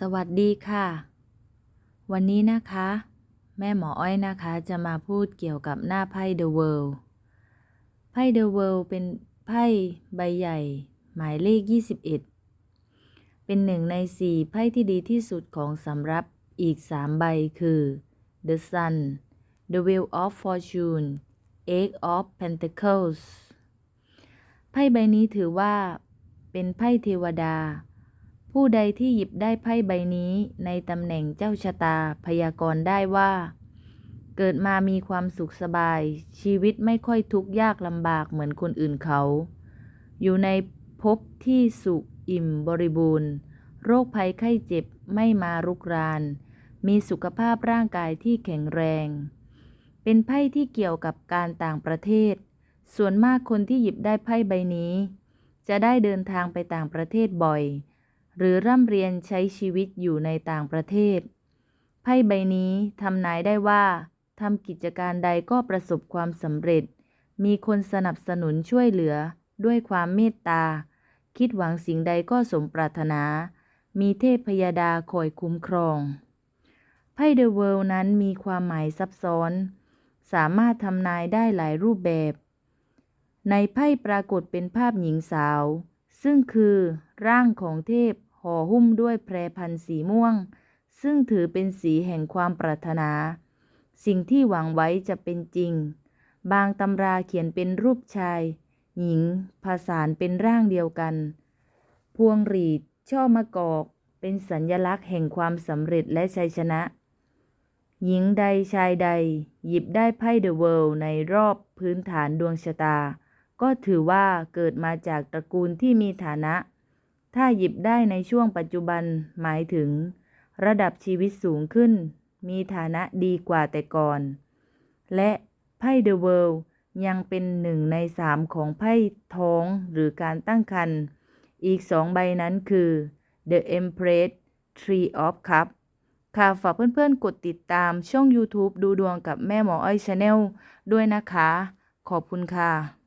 สวัสดีค่ะ วันนี้นะคะ แม่หมออ้อยนะคะจะมาพูดเกี่ยวกับหน้าไพ่ The World ไพ่ The World เป็นไพ่ใบใหญ่ หมายเลข 21 เป็นหนึ่งในสี่ไพ่ที่ดีที่สุดของสำรับอีก3ใบคือ The Sun The Wheel of Fortune Eight of Pentacles ไพ่ใบนี้ถือว่าเป็นไพ่เทวดา ผู้ใดที่หยิบได้ไพ่ใบนี้ในตำแหน่งเจ้าชะตาพยากรณ์ได้ว่า เกิดมามีความสุขสบาย ชีวิตไม่ค่อยทุกข์ยากลำบากเหมือนคนอื่นเขา อยู่ในภพที่สุขอิ่มบริบูรณ์ โรคภัยไข้เจ็บไม่มารุกราน มีสุขภาพร่างกายที่แข็งแรง เป็นไพ่ที่เกี่ยวกับการต่างประเทศ ส่วนมากคนที่หยิบได้ไพ่ใบนี้ จะได้เดินทางไปต่างประเทศบ่อย หรือร่ำเรียนใช้ชีวิตอยู่ในต่างประเทศ ไพ่ใบนี้ทำนายได้ว่าทำกิจการใดก็ประสบความสำเร็จ มีคนสนับสนุนช่วยเหลือ ด้วยความเมตตา คิดหวังสิ่งใดก็สมปรารถนา มีเทพพยาดาคอยคุ้มครอง ไพ่เดอะเวิลด์นั้นมีความหมายซับซ้อน สามารถทำนายได้หลายรูปแบบ ในไพ่ปรากฏเป็นภาพหญิงสาว ซึ่งคือร่างของเทพห่อหุ้มด้วยแพรพันสีม่วง ซึ่งถือเป็นสีแห่งความปรารถนา สิ่งที่หวังไว้จะเป็นจริง บางตำราเขียนเป็นรูปชาย หญิง ผสานเป็นร่างเดียวกัน พวงหรีด ช่อมะกอก เป็นสัญญลักษณ์แห่งความสำเร็จและชัยชนะ หญิงใดชายใด หยิบได้ไพ่เดอะเวิลด์ในรอบพื้นฐานดวงชะตา ก็ถือว่าเกิดมาจากตระกูลที่มีฐานะ ถ้าหยิบได้ในช่วงปัจจุบันหมายถึง ระดับชีวิตสูงขึ้น มีฐานะดีกว่าแต่ก่อน และไพ่เดอะเวิลด์ยังเป็นหนึ่งในสามของไพ่ท้องหรือการตั้งครรภ์อีกสองใบนั้นคือ The Empress Tree of Cup ค่ะ ฝากเพื่อนๆ กดติดตามช่อง YouTube ดูดวงกับแม่หมออ้อยชาแนลด้วยนะคะ ขอบคุณค่ะ